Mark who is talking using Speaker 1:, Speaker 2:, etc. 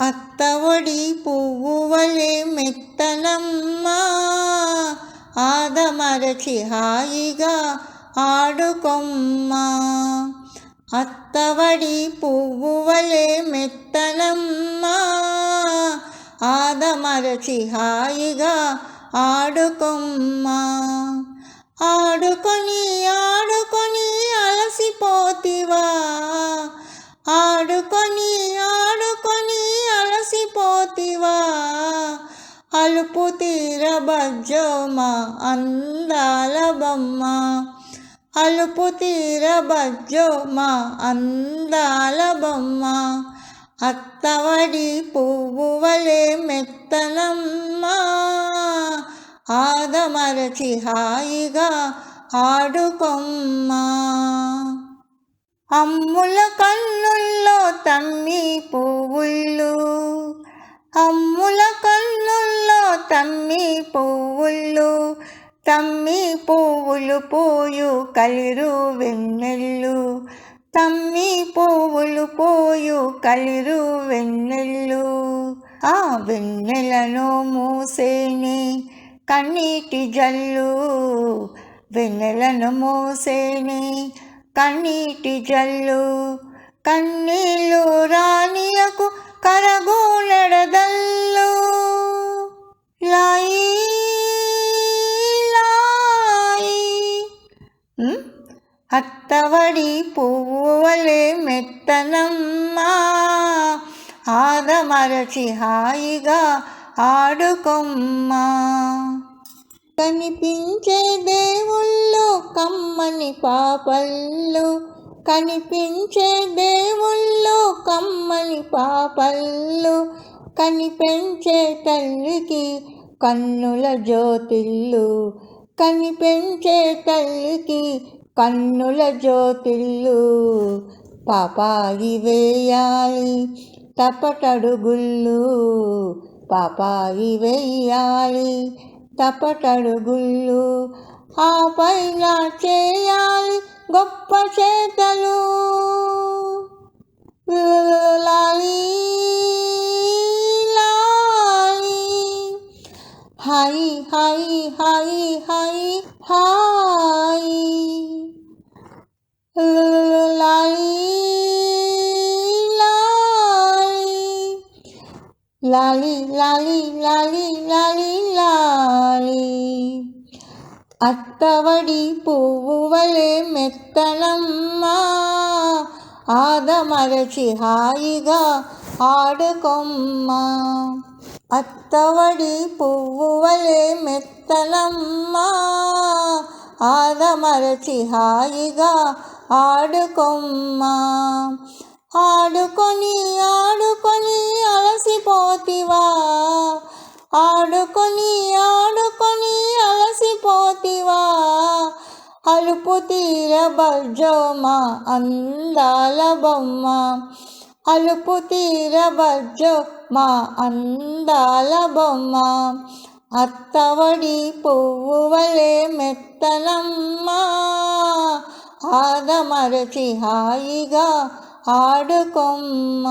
Speaker 1: అత్తఒడి పువ్వువలే మెత్తనమ్మ ఆదమరచి హాయిగా ఆడుకొమ్మ. అత్తవడి పువ్వువలే మెత్తనమ్మ ఆదమరచి హాయిగా ఆడుకొమ్మ. ఆడుకొ అలసిపోతివా అలుపు తీరబజ్జోమా? అందాల బొమ్మ? అలుపు తీరబజ్జో మా అందాల బొమ్మ? అత్తవడి పువ్వు వలె మెత్తనమ్మా? ఆదమరచి హాయిగా ఆడుకొమ్మా? అమ్ముల కన్నుల్లో తమ్మి పువ్వుళ్ళు అమ్ముల కన్నుల్లో తమ్మి పువ్వులు తమ్మి పువ్వులు పోయు కలిరు వెన్నెల్లు తమ్మి పువ్వులు పోయు కలిరు వెన్నెల్లు ఆ వెన్నెలను మూసేని కన్నీటి జల్లు. వెన్నెలను మూసేని కన్నీటి జల్లు. కన్నీళ్ళు రానియకు కరగు నడదల్లు లాయి. లాయి అత్తవడి పువ్వు మెత్తనమ్మా. ఆదమరచి హాయిగా ఆడుకొమ్మా. కనిపించే దేవుళ్ళు కమ్మని పాపల్లు కనిపించే దేవుళ్ళు కమ్మని పాపళ్ళు కనిపించే తల్లికి కన్నుల జ్యోతిల్లు కనిపించే తల్లికి కన్నుల జ్యోతిల్లు పాపాయి వేయాలి తపటడుగుళ్ళు పాపాయి వేయాలి తపటడుగుళ్ళు ఆ పైన చేయాలి గొప్ప చేతలు లాలి లాలి హాయి హాయి హాయి హాయి హాయి లాలి లాలి లాలి లాలి లాలి లాలి. అత్తవడి పువ్వు వలె మెత్తనమ్మా. ఆదమరచి హాయిగా ఆడుకొమ్మా. అత్తవడి పువ్వు వలె మెత్తనమ్మా. ఆదమరచి హాయిగా ఆడుకొమ్మా. ఆడుకొని ఆడుకొని అలసిపోతివా ఆడుకొని ఆడుకొని అలసిపోతివా? అలుపు తీర బజ్జోమా అందాల బొమ్మ. అలుపు తీర బజ్జో మా అందాల బొమ్మ. అత్తవడి పువ్వు వలె మెత్తనమ్మా ఆదమరచి హాయిగా ఆడుకొమ్మ.